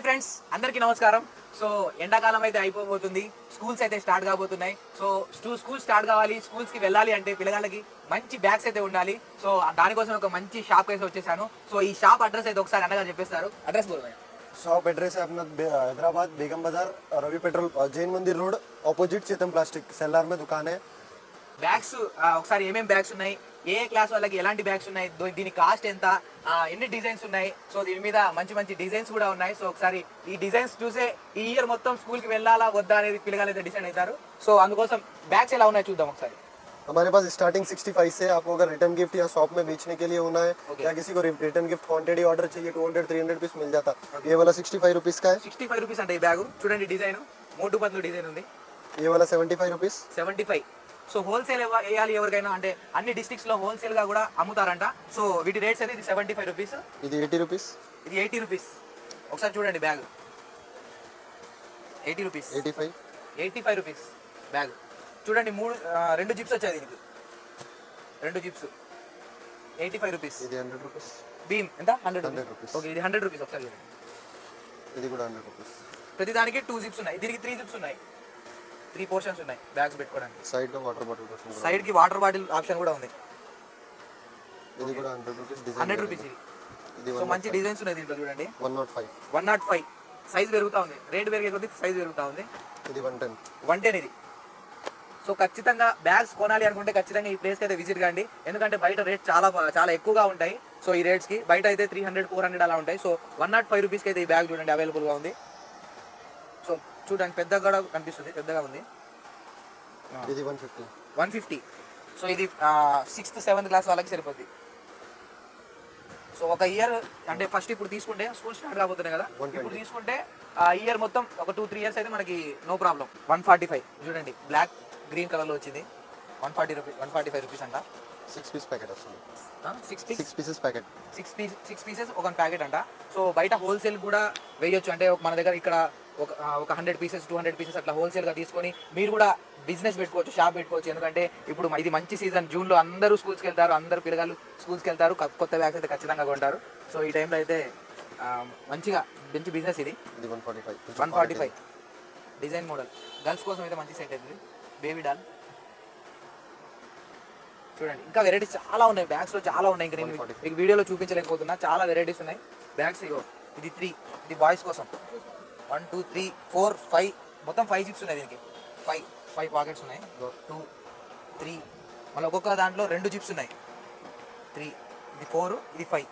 Hi friends అందరికీ నమస్కారం so ఎండాకాలం అయితే అయిపోబోతుంది స్కూల్స్ అయితే స్టార్ట్ కాబోతున్నాయి సో స్కూల్ స్టార్ట్ కావాలి స్కూల్స్ కి వెళ్ళాలి అంటే పిల్లగాళ్ళకి మంచి బ్యాగ్స్ అయితే ఉండాలి సో దానికోసం ఒక మంచి షాప్ అయితే వచ్చేసాను సో ఈ షాప్ అడ్రస్ అయితే ఒకసారి అన్నగా చెప్పేస్తారు అడ్రస్ బోల్ शॉप एड्रेस है अपना बे- हैदराबाद बेगम बाजार रवि पेट्रोल जैन मंदिर road opposite Chetan plastic cellar में दुकान है బ్యాగ్స్ ఒకసారి ఏమేం బ్యాగ్స్ ఉన్నాయి ఏ క్లాస్ వాళ్ళకి ఎలాంటి బ్యాగ్స్ ఉన్నాయి దో- దీని కాస్ట్ ఎంత ఆ, ఎన్ని డిజైన్స్ ఉన్నాయి సో దీని మీద మంచి మంచి డిజైన్స్ కూడా ఉన్నాయి సో ఒకసారి ఈ డిజైన్స్ చూసే ఈ ఇయర్ మొత్తం స్కూల్ కి వెళ్ళాలా వద్దా అనేది పిల్లగాలు అయితే డిసైడ్ అవుతారు సో అందుకోసం బ్యాగ్స్ ఎలా ఉన్నాయి చూద్దాం ఒకసారి हमारे पास स्टार्टिंग 65 से आपको अगर रिटर्न गिफ्ट या शॉप में बेचने के लिए होना है Okay. या किसी को रिटर्न गिफ्ट क्वांटिटी ऑर्डर चाहिए 200 300 पीस मिल जाता ये वाला 65 रुपीस का है సిక్స్టీ ఫైవ్ రూపీస్ అంటే ఈ బ్యాగ్ చూడండి డిజైన్ మోటు పత్లు డిజైన్ ఉంది ये वाला 75 rupees seventy five so wholesale వేయాలి ఎవరికైనా అంటే అన్ని డిస్ట్రిక్ట్స్లో హోల్సేల్గా కూడా అమ్ముతారంట. సో వీటి రేట్స్ అనేది ఇది సెవెంటీ ఫైవ్ రూపీస్ ఇది ఎయిటీ రూపీస్ ఇది ఎయిటీ రూపీస్ ఒకసారి చూడండి bag eighty rupees eighty five eighty five rupees bag చూడండి మూడు రెండు జిప్స్ వచ్చాయి దీనికి. రెండు జిప్స్ ఎయిటీ ఫైవ్ రూపీస్ ఇది హండ్రెడ్ రూపీస్ బీమ్ ఎంత? హండ్రెడ్ రూపీస్ ఓకే ఇది హండ్రెడ్ రూపీస్ ఒకసారి ఇది కూడా హండ్రెడ్ రూపీస్ ప్రతి దానికి టూ జిప్స్ ఉన్నాయి. దీనికి త్రీ జిప్స్ ఉన్నాయి. త్రీ పోర్షన్స్ ఉన్నాయి బ్యాగ్స్ పెట్టుకోవడానికి. సైడ్లో వాటర్ బాటిల్ కూడా. సైడ్కి వాటర్ బాటిల్ ఆప్షన్ కూడా ఉంది. ఇది కూడా 100 రూపీస్ డిజైన్ హండ్రెడ్ రూపీస్ ఇది. సో మంచి డిజైన్స్ ఉన్నాయి దీంట్లో చూడండి. 105 వన్ నాట్ ఫైవ్ సైజ్ పెరుగుతా ఉంది. రేట్ పెరిగే కొద్దీ సైజ్ పెరుగుతా ఉంది. ఇది 110 వన్ టెన్ ఇది. సో ఖచ్చితంగా బ్యాగ్స్ కొనాలి అనుకుంటే ఖచ్చితంగా ఈ ప్లేస్కి అయితే విజిట్ కండి. ఎందుకంటే బయట రేట్ చాలా చాలా ఎక్కువగా ఉంటాయి. సో ఈ రేట్స్కి బయట అయితే త్రీ హండ్రెడ్ ఫోర్ హండ్రెడ్ అలా ఉంటాయి. సో వన్ నాట్ ఫైవ్ రూపీస్కి అయితే ఈ బ్యాగ్ చూడండి available గా ఉంది. సో చూడండి పెద్దగా కూడా కనిపిస్తుంది పెద్దగా ఉంది. ఇది 150 వన్ ఫిఫ్టీ సో ఇది సిక్స్త్ సెవెంత్ క్లాస్ వాళ్ళకి సరిపోద్ది. సో ఒక ఇయర్ అంటే ఫస్ట్ ఇప్పుడు తీసుకుంటే స్కూల్ స్టార్ట్ కాబోతున్నాయి కదా. 120. ఇప్పుడు తీసుకుంటే ఆ ఇయర్ మొత్తం ఒక టూ త్రీ ఇయర్స్ అయితే మనకి no problem one forty five చూడండి బ్లాక్ గ్రీన్ కలర్లో వచ్చింది. One forty rupees one forty five rupees అంట. 6 పీస్ ప్యాకెట్ వస్తుంది. Six piece 6 pieces packet six piece six pieces ఒక ప్యాకెట్ అంట. సో బయట హోల్సేల్ కూడా వేయొచ్చు. అంటే మన దగ్గర ఇక్కడ ఒక ఒక hundred pieces two hundred pieces అట్లా హోల్సేల్గా తీసుకొని మీరు కూడా బిజినెస్ పెట్టుకోవచ్చు షాప్ పెట్టుకోవచ్చు. ఎందుకంటే ఇప్పుడు ఇది మంచి సీజన్ జూన్లో అందరూ స్కూల్స్కి వెళ్తారు అందరూ పిల్లగాళ్ళు స్కూల్స్కి వెళ్తారు కొత్త బ్యాగ్స్ అయితే ఖచ్చితంగా కొంటారు. సో ఈ టైంలో అయితే మంచిగా మంచి బిజినెస్ ఇది. ఇది 145 one forty five design model girls కోసం అయితే మంచి సెట్ అవుతుంది బేబీ డాల్ చూడండి ఇంకా వెరైటీస్ చాలా ఉన్నాయి. బ్యాగ్స్లో చాలా ఉన్నాయి. ఇంకా నేను 145. మీకు వీడియోలో చూపించలేకపోతున్నా. చాలా వెరైటీస్ ఉన్నాయి. బ్యాగ్స్ ఇగో ఇది త్రీ ఇది బాయ్స్ కోసం. One two three four five. మొత్తం ఫైవ్ జిప్స్ ఉన్నాయి దీనికి. ఫైవ్ ఫైవ్ పాకెట్స్ ఉన్నాయి. Two three. మళ్ళీ ఒక్కొక్క దాంట్లో రెండు జిప్స్ ఉన్నాయి. త్రీ ఇది ఫోర్ ఇది ఫైవ్.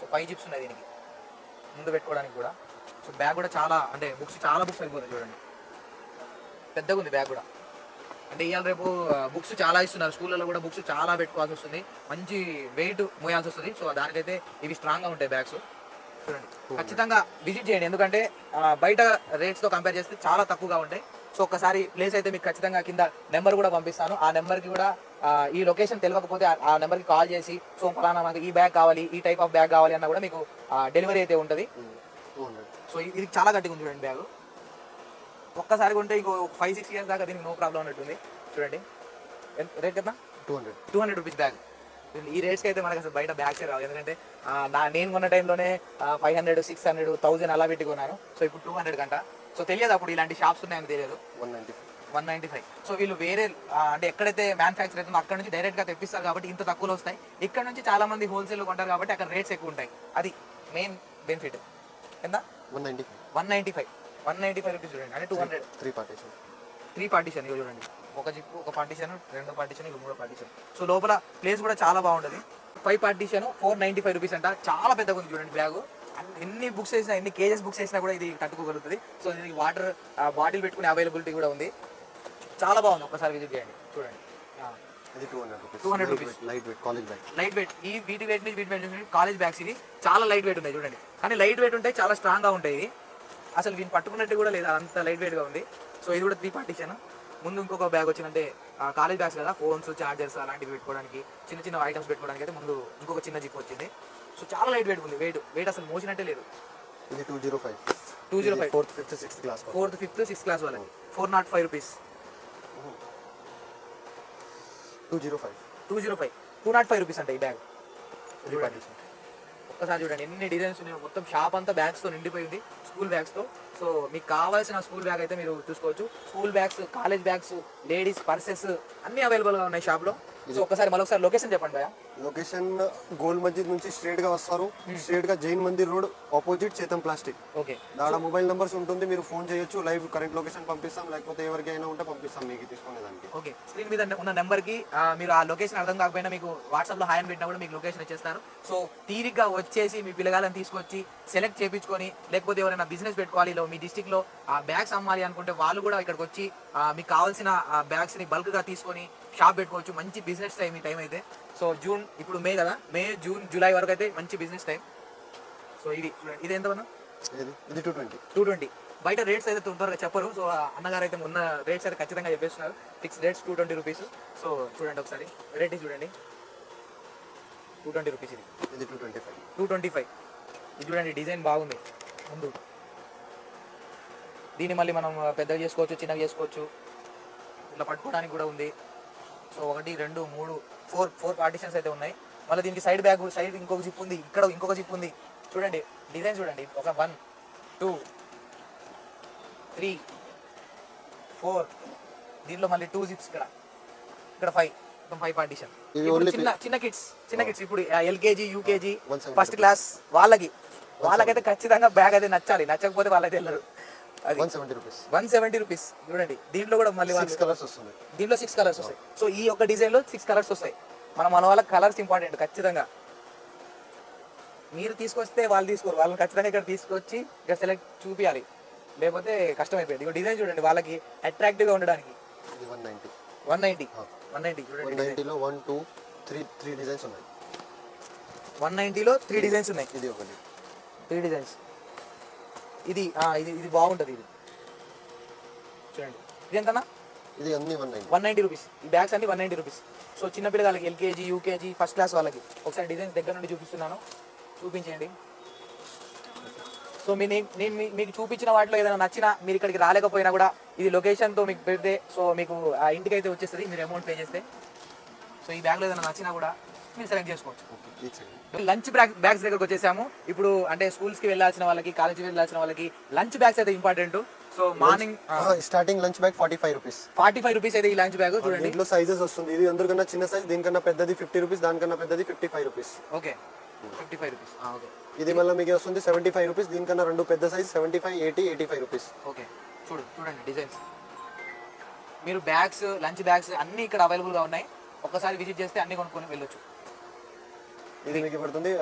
సో ఫైవ్ జిప్స్ ఉన్నాయి దీనికి. ముందు పెట్టుకోవడానికి కూడా. సో బ్యాగ్ కూడా చాలా అంటే బుక్స్ చాలా బుక్స్ అయిపోతాయి చూడండి. పెద్దగా ఉంది బ్యాగ్ కూడా. అంటే ఇవాళ రేపు బుక్స్ చాలా ఇస్తున్నారు. స్కూళ్ళలో కూడా బుక్స్ చాలా పెట్టుకోవాల్సి వస్తుంది. మంచి వెయిట్ మోయాల్సి వస్తుంది. సో దానికైతే ఇవి స్ట్రాంగ్గా ఉంటాయి బ్యాగ్స్. ఖచ్చితంగా విజిట్ చేయండి. ఎందుకంటే బయట రేట్స్తో కంపేర్ చేస్తే చాలా తక్కువగా ఉంటాయి. సో ఒక్కసారి ప్లేస్ అయితే మీకు ఖచ్చితంగా కింద నెంబర్ కూడా పంపిస్తాను. ఆ నెంబర్కి కూడా ఆ, ఈ లొకేషన్ తెలియకపోతే ఆ- నెంబర్కి కాల్ చేసి సో ఫలానా మాకు ఈ బ్యాగ్ కావాలి ఈ టైప్ ఆఫ్ బ్యాగ్ కావాలి అన్న కూడా మీకు డెలివరీ అయితే ఉంటుంది. 200 సో ఇది చాలా గట్టిగా ఉంది చూడండి బ్యాగ్ ఒక్కసారి కొంటే ఇంకో ఫైవ్ సిక్స్ ఇయర్స్ దాకా దీనికి నో ప్రాబ్లం ఉన్నట్టుంది చూడండి. రేట్ కదా 200 టూ హండ్రెడ్ రూపీస్ బ్యాగ్ ఈ రేట్స్కి అయితే మనకి అసలు బయట బ్యాగ్సే రావు. ఎందుకంటే నా నేను కొన్న టైంలోనే five hundred six hundred thousand అలా పెట్టి కొన్నాను. సో ఇప్పుడు టూ హండ్రెడ్ కంట. సో తెలియదు అప్పుడు ఇలాంటి షాప్స్ ఉన్నాయని తెలియదు. 195 వన్ నైంటీ ఫైవ్ సో వీళ్ళు వేరే అంటే ఎక్కడైతే మ్యానుఫ్యాక్చర్ అవుతుందో అక్కడ నుంచి డైరెక్ట్గా తెప్పిస్తారు కాబట్టి ఇంత తక్కువలో వస్తాయి. ఇక్కడ నుంచి చాలా మంది హోల్సేల్ కొంటారు కాబట్టి అక్కడ రేట్స్ ఎక్కువ ఉంటాయి. అది మెయిన్ బెనిఫిట్ ఎంత? 195 one ninety five one ninety five rupees చూడండి. అంటే two hundred three partition three partition ఇక చూడండి. ఒక జిప్ ఒక పార్టీషన్ రెండో పార్టీషన్ ఇక మూడో పార్టీషన్ సో లోపల ప్లేస్ కూడా చాలా బాగుంటుంది. Five partition four ninety five rupees అంట. చాలా పెద్దగా ఉంది చూడండి బ్యాగ్. ఎన్ని బుక్స్ వేసినా ఎన్ని కేజెస్ బుక్స్ వేసినా కూడా ఇది తట్టుకోగలుగుతుంది సో దీనికి వాటర్ బాటిల్ పెట్టుకునే అవైలబిలిటీ కూడా ఉంది. చాలా బాగుంది. ఒకసారి విజిట్ చేయండి. చూడండి. ఇది 200 rupees 200 rupees. Light weight college bag light weight ఈ వీటి వెయిట్ నుంచి వీటి వెయిట్ నుంచి కాలేజ్ బ్యాగ్స్ ఇది చాలా లైట్ వెయిట్ ఉన్నాయి చూడండి. కానీ లైట్ వెయిట్ ఉంటాయి చాలా స్ట్రాంగ్గా ఉంటాయి. ఇది అసలు వీటిని పట్టుకున్నట్టు కూడా లేదు అంత లైట్ వెయిట్గా ఉంది. సో ఇది కూడా త్రీ పార్టీషన్ ముందు ఇంకొక బ్యాగ్ వచ్చిందంటే కాలేజ్ బ్యాగ్స్ కదా ఫోన్స్ చార్జర్స్ అలాంటివి పెట్టుకోవడానికి చిన్న చిన్న ఐటమ్స్ పెట్టుకోవడానికి అయితే ముందు ఇంకొక చిన్న జిప్ వచ్చింది. సో చాలా లైట్ వెయిట్ ఉంది వెయిట్ వెయిట్ అసలు మోసినట్టే లేదు. ఇది 205 two zero five fourth fifth sixth class fourth fifth sixth class వాళ్ళకి four naught five rupees 205 two zero five two naught five rupees అంటే ఈ బ్యాగ్ ఒక్కసారి చూడండి ఎన్ని డిజైన్స్ ఉన్నాయో. మొత్తం షాప్ అంతా బ్యాగ్స్తో నిండిపోయింది స్కూల్ బ్యాగ్స్తో. సో మీకు కావాల్సిన స్కూల్ బ్యాగ్ అయితే మీరు చూసుకోవచ్చు. School bags college bags ladies purses అన్ని అవైలబుల్గా ఉన్నాయి షాప్లో. సో ఒకసారి మరొకసారి లొకేషన్ చెప్పండి భయ్యా. లొకేషన్ గోల్ మస్జిద్ నుంచి స్ట్రేట్గా వస్తారు. స్ట్రేట్గా Jain Mandir road opposite Chetan plastic okay దాడ mobile numbers ఉంటుంది మీరు ఫోన్ చేయొచ్చు లైవ్ కరెంట్ లొకేషన్ పంపిస్తాం లేకపోతే ఎవరికైనా ఉంటే పంపిస్తాం మీకు తీసుకునేదానికి. ఓకే స్క్రీన్ మీద ఉన్న నెంబర్కి మీరు ఆ లొకేషన్ అర్థం కాకపోయినా మీకు వాట్సాప్లో హాయ్ అని పెట్టినా కూడా మీకు లొకేషన్ ఇచ్చేస్తారు. సో తీరిగ్గా వచ్చేసి మీ పిల్లగాలను తీసుకొచ్చి సెలెక్ట్ చేయించుకొని లేకపోతే ఎవరైనా బిజినెస్ పెట్టుకోవాలి మీ డిస్టిక్లో ఆ బ్యాగ్స్ అమ్మాలి అనుకుంటే వాళ్ళు కూడా ఇక్కడికి వచ్చి మీకు కావాల్సిన బ్యాగ్స్ని బల్క్గా తీసుకొని షాప్ పెట్టుకోవచ్చు. మంచి బిజినెస్ టైం ఈ టైం అయితే. సో జూన్ ఇప్పుడు మే కదా? మే జూన్ జూలై వరకు అయితే మంచి బిజినెస్ టైం సో ఇది ఇది ఎంత ఇది టూ ట్వంటీ టూ ట్వంటీ బయట రేట్స్ అయితే తొందరగా చెప్పరు. సో అన్నగారు అయితే ఉన్న రేట్స్ అయితే ఖచ్చితంగా చెప్పేస్తున్నారు. Fix rates two twenty rupees so చూడండి ఒకసారి. వెరైటీ చూడండి. టూ ట్వంటీ రూపీస్ ఇది. ఇది two twenty five two twenty five ఇది చూడండి డిజైన్ బాగుంది. ముందు. దీన్ని మళ్ళీ మనం పెద్దగా చేసుకోవచ్చు చిన్నగా చేసుకోవచ్చు. ఇట్లా పట్టుకోవడానికి కూడా ఉంది. సో ఒకటి రెండు మూడు ఫోర్ ఫోర్ పార్టిషన్స్ అయితే ఉన్నాయి. మళ్ళీ దీనికి సైడ్ బ్యాగ్ సైడ్ ఇంకొక జిప్ ఉంది. ఇక్కడ ఇంకొక జిప్ ఉంది. చూడండి డిజైన్ చూడండి. ఒక వన్ టూ త్రీ ఫోర్ దీంట్లో మళ్ళీ టూ జిప్స్ ఇక్కడ. ఇక్కడ ఫైవ్ ఫైవ్ పార్టిషన్ చిన్న చిన్న కిడ్స్ చిన్న కిడ్స్ ఇప్పుడు ఎల్కేజీ యూకేజీ 170 ఫస్ట్ క్లాస్ వాళ్ళకి. వాళ్ళకైతే ఖచ్చితంగా బ్యాగ్ అయితే నచ్చాలి. నచ్చకపోతే వాళ్ళైతే వెళ్ళరు. అది one seventy rupees. One seventy rupees. చూడండి దీంట్లో కూడా మళ్ళీ సిక్స్ కలర్స్ వస్తుంది. దీంట్లో సిక్స్ కలర్స్ వస్తాయి. సో ఈ ఒక డిజైన్లో సిక్స్ కలర్స్ వస్తాయి. మన మన వాళ్ళకి కలర్స్ ఇంపార్టెంట్ ఖచ్చితంగా. మీరు తీసుకొస్తే వాళ్ళు తీసుకోరు. వాళ్ళని ఖచ్చితంగా ఇక్కడ తీసుకొచ్చి ఇక్కడ సెలెక్ట్ చూపించాలి లేకపోతే కష్టం అయిపోయింది ఇక డిజైన్ చూడండి వాళ్ళకి అట్రాక్టివ్గా ఉండడానికి. One ninety. One ninety one ninety one చూడండి నైంటీలో one two three three designs ఉన్నాయి. వన్ నైన్టీలో త్రీ డిజైన్స్ ఉన్నాయి. ఇది ఒకటి. త్రీ డిజైన్స్ ఇది ఇది ఇది బాగుంటుంది ఇది. చూడండి. ఇది ఎంతనా ఇది అన్ని one ninety one ninety rupees ఈ బ్యాగ్స్ అన్ని వన్ నైంటీ రూపీస్ సో చిన్న పిల్లలకి ఎల్కేజీ యూకేజీ ఫస్ట్ క్లాస్ వాళ్ళకి. ఒకసారి డిజైన్స్ దగ్గర నుండి చూపిస్తున్నాను. చూపించండి. సో మీ నేను మీకు చూపించిన వాటిలో ఏదైనా నచ్చినా మీరు ఇక్కడికి రాలేకపోయినా కూడా ఇది లొకేషన్తో మీకు పెడితే సో మీకు ఆ ఇంటికి అయితే వచ్చేస్తుంది. మీరు అమౌంట్ పే చేస్తే. సో ఈ బ్యాగ్లో ఏదైనా నచ్చినా కూడా మీరు సెలెక్ట్ చేసుకోవచ్చు. లంచ్ బ్యాగ్ బ్యాగ్స్ దగ్గరకు వచ్చేసాము. ఇప్పుడు అంటే స్కూల్స్కి వెళ్ళాల్సిన వాళ్ళకి కాలేజీకి వెళ్ళాల్సిన వాళ్ళకి లంచ్ బ్యాగ్స్ అయితే important so morning starting lunch bag forty five rupees forty five rupees అయితే ఈ లంచ్ బ్యాగ్ చూడండి. దీంట్లో సైజెస్ వస్తుంది. ఇది అందరికన్నా చిన్న సైజ్ దీనికన్నా పెద్దది ఫిఫ్టీ రూపీస్ దానికన్నా పెద్దది fifty five rupees okay fifty five rupees okay ఇది మళ్ళీ మీకు వస్తుంది సెవెంటీ ఫైవ్ రూపీస్ దీనికన్నా రెండు పెద్ద size seventy five eighty eighty five rupees okay చూడు చూడండి డిజైన్స్ మీరు బ్యాగ్స్ లంచ్ బ్యాగ్స్ అన్నీ ఇక్కడ అవైలబుల్గా ఉన్నాయి. ఒక్కసారి విజిట్ చేస్తే అన్ని కొనుక్కొని వెళ్ళొచ్చు. ఇది మీకు పడుతుంది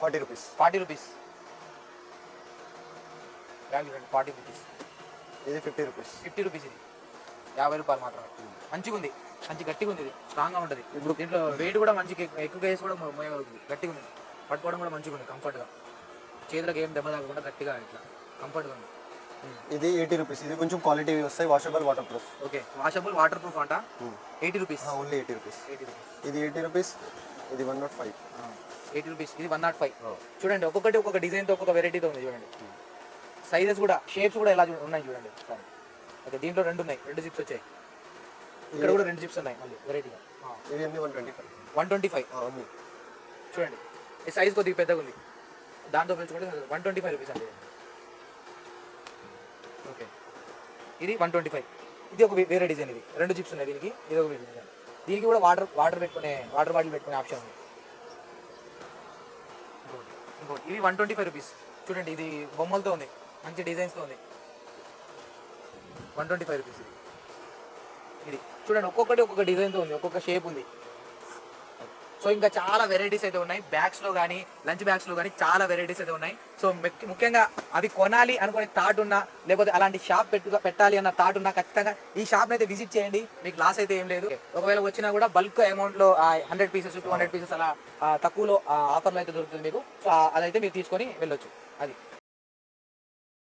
forty rupees. Forty rupees. Forty rupees. ఇది ఫిఫ్టీ రూపీస్. ఫిఫ్టీ రూపీస్ ఇది. యాభై రూపాయలు మాత్రమే. మంచిగా ఉంది. మంచి గట్టిగా ఉంది ఇది. స్ట్రాంగ్గా ఉంటుంది. దీంట్లో వెయిట్ కూడా మంచిగా ఎక్కు- ఎక్కువ వేసి కూడా మోయగలుగుతుంది. గట్టిగా ఉంది. పట్టుకోవడం కూడా మంచిగా ఉంది కంఫర్ట్గా చేతులకు ఏం దెబ్బ తాగకుండా గట్టిగా ఇట్లా కంఫర్ట్గా ఉంది. ఇది ఎయిటీ రూపీస్. ఇది కొంచెం క్వాలిటీ వస్తాయి washable waterproof okay. Washable waterproof అంట eighty rupees. Only eighty rupees. Eighty rupees. ఇది ఎయిటీ రూపీస్. ఇది one naught five. Eighty rupees ఇది వన్ నాట్ ఫైవ్. చూడండి ఒక్కొక్కటి ఒక్కొక్క డిజైన్తో ఒక్కొక్క వెరైటీతో ఉంది చూడండి. సైజెస్ కూడా షేప్స్ కూడా ఎలా ఉన్నాయి చూడండి ఓకే దీంట్లో రెండు ఉన్నాయి రెండు జిప్స్ వచ్చాయి. ఇక్కడ కూడా రెండు జిప్స్ ఉన్నాయి మళ్ళీ వెరైటీగా ఇవి అన్ని one twenty five. One twenty five. చూడండి ఈ సైజ్ కొద్దిగా పెద్దగా ఉంది. దాంతో పెంచుకుంటే వన్ ట్వంటీ ఫైవ్ రూపీస్ అండి. ఓకే. ఇది వన్ ట్వంటీ ఫైవ్. ఇది ఒక వేరే డిజైన్ ఇది. రెండు జిప్స్ ఉన్నాయి దీనికి ఇది ఒక వేరే డిజైన్. దీనికి కూడా వాటర్ వాటర్ పెట్టుకునే వాటర్ బాటిల్ పెట్టుకునే ఆప్షన్ ఉంది. ఇంకోటి ఇది వన్ ట్వంటీ ఫైవ్ రూపీస్. చూడండి ఇది బొమ్మలతో ఉంది. మంచి డిజైన్స్తో ఉంది. వన్ ట్వంటీ ఫైవ్ రూపీస్ ఇది. ఇది. చూడండి ఒక్కొక్కటి ఒక్కొక్క డిజైన్తో ఉంది ఒక్కొక్క షేప్ ఉంది. సో ఇంకా చాలా వెరైటీస్ అయితే ఉన్నాయి. బ్యాగ్స్లో కానీ లంచ్ బ్యాగ్స్లో కానీ చాలా వెరైటీస్ అయితే ఉన్నాయి. సో ముఖ్యంగా అవి కొనాలి అనుకునే థాట్ ఉన్నా లేకపోతే అలాంటి షాప్ పెట్టు పెట్టాలి అన్న థాట్ ఉన్నా ఖచ్చితంగా ఈ షాప్ అయితే విజిట్ చేయండి. మీకు లాస్ అయితే ఏం లేదు. ఒకవేళ వచ్చినా కూడా bulk అమౌంట్లో hundred pieces two hundred pieces అలా తక్కువలో ఆఫర్లో అయితే దొరుకుతుంది మీకు. సో అదైతే మీరు తీసుకొని వెళ్ళొచ్చు. అది.